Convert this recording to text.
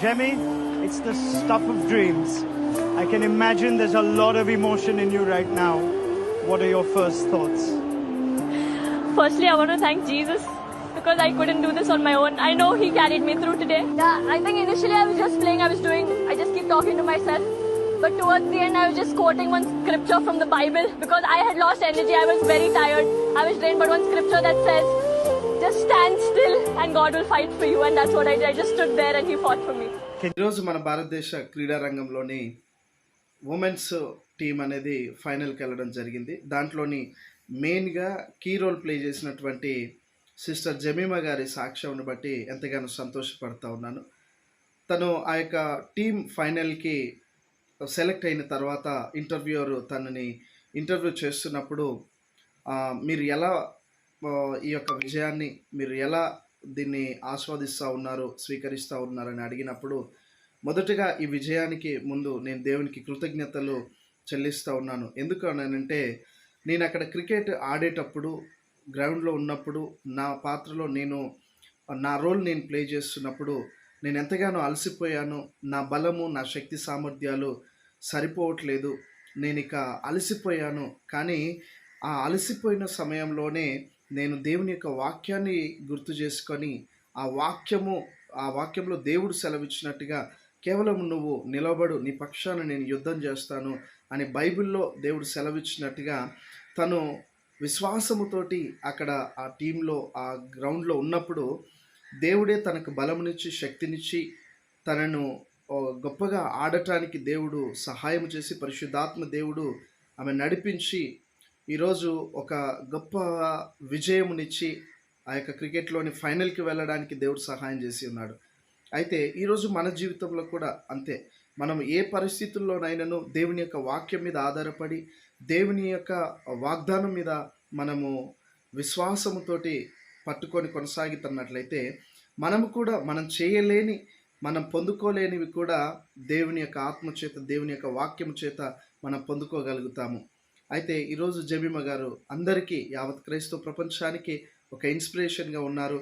Jemmy, it's the stuff of dreams. I can imagine there's a lot of emotion in you right now. What are your first thoughts? Firstly, I want to thank Jesus because I couldn't do this on my own. I know He carried me through today. Yeah, I think initially I was just playing, I was doing, I just keep talking to myself. But towards the end, I was just quoting one scripture from the Bible because I had lost energy. I was very tired. I was drained. But one scripture that says, just stand and God will fight for you and that's what I I did. I just stood there and He fought ఈరోజు మన భారతదేశ క్రీడా రంగంలోని women's team అనేది ఫైనల్కి వెళ్ళడం జరిగింది. దాంట్లోని మెయిన్గా కీ రోల్ ప్లే చేసినటువంటి సిస్టర్ జమీమా గారి సాక్ష్యంను బట్టి ఎంతగానో సంతోషపడతా ఉన్నాను. తను ఆ యొక్క టీం ఫైనల్కి సెలెక్ట్ అయిన తర్వాత ఇంటర్వ్యూయర్ తనని ఇంటర్వ్యూ చేస్తున్నప్పుడు మీరు ఎలా ఈ యొక్క విజయాన్ని మీరు ఎలా దీన్ని ఆస్వాదిస్తూ ఉన్నారు స్వీకరిస్తూ ఉన్నారని అడిగినప్పుడు మొదటగా ఈ విజయానికి ముందు నేను దేవునికి కృతజ్ఞతలు చెల్లిస్తూ ఉన్నాను. ఎందుకు అనంటే నేను అక్కడ క్రికెట్ ఆడేటప్పుడు గ్రౌండ్లో ఉన్నప్పుడు నా పాత్రలో నేను నా రోల్ నేను ప్లే చేస్తున్నప్పుడు నేను ఎంతగానో అలసిపోయాను. నా బలము నా శక్తి సామర్థ్యాలు సరిపోవట్లేదు. నేను ఇక అలసిపోయాను. కానీ ఆ అలసిపోయిన సమయంలోనే నేను దేవుని యొక్క వాక్యాన్ని గుర్తు చేసుకొని ఆ వాక్యము ఆ వాక్యంలో దేవుడు సెలవిచ్చినట్టుగా కేవలం నువ్వు నిలబడు నీ పక్షాన నేను యుద్ధం చేస్తాను అని బైబిల్లో దేవుడు సెలవిచ్చినట్టుగా తను విశ్వాసముతోటి అక్కడ ఆ టీంలో ఆ గ్రౌండ్లో ఉన్నప్పుడు దేవుడే తనకు బలమునిచ్చి శక్తినిచ్చి తనను ఓ, గొప్పగా ఆడటానికి దేవుడు సహాయం చేసి పరిశుద్ధాత్మ దేవుడు ఆమె నడిపించి ఈరోజు ఒక గొప్ప విజయమునిచ్చి ఆ యొక్క క్రికెట్లోని ఫైనల్కి వెళ్ళడానికి దేవుడు సహాయం చేసి ఉన్నాడు. అయితే ఈరోజు మన జీవితంలో కూడా అంతే. మనం ఏ పరిస్థితుల్లోనైనాను దేవుని యొక్క వాక్యం మీద ఆధారపడి దేవుని యొక్క వాగ్దానం మీద మనము విశ్వాసముతోటి పట్టుకొని కొనసాగుతున్నట్లయితే మనము కూడా మనం చేయలేని మనం పొందుకోలేనివి కూడా దేవుని యొక్క ఆత్మ చేత దేవుని యొక్క వాక్యం చేత మనం పొందుకోగలుగుతాము. అయితే ఈరోజు జబీమ గారు అందరికీ యావత్ క్రైస్తవ ప్రపంచానికి ఒక ఇన్స్పిరేషన్గా ఉన్నారు.